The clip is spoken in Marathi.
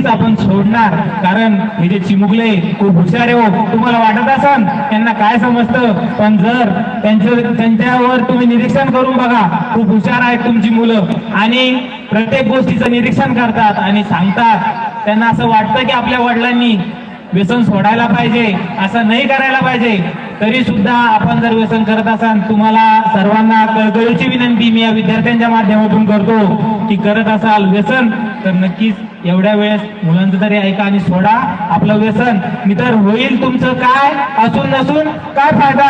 नक्कीच आपण सोडणार? कारण हे जे चिमुकले खूप हुशार आहे हो. तुम्हाला वाटत असन? त्यांना काय समजतं? पण जर त्यांचं त्यांच्यावर तुम्ही निरीक्षण करून बघा. खूप हुशार आहेत तुमची मुलं. आणि प्रत्येक गोष्टीचं निरीक्षण करतात आणि सांगतात. त्यांना असं वाटतं की आपल्या वडिलांनी व्यसन सोडायला पाहिजे. असं नाही करायला पाहिजे. तरी सुद्धा आपण जर व्यसन करत असाल तुम्हाला सर्वांना कळकळीची विनंती मी या विद्यार्थ्यांच्या माध्यमातून करतो की करत असाल व्यसन तर नक्कीच एवढ्या वेळेस मुलांचं तरी ऐका आणि सोडा. आपलं व्यसन मी तर होईल तुमचं काय असून नसून काय फायदा?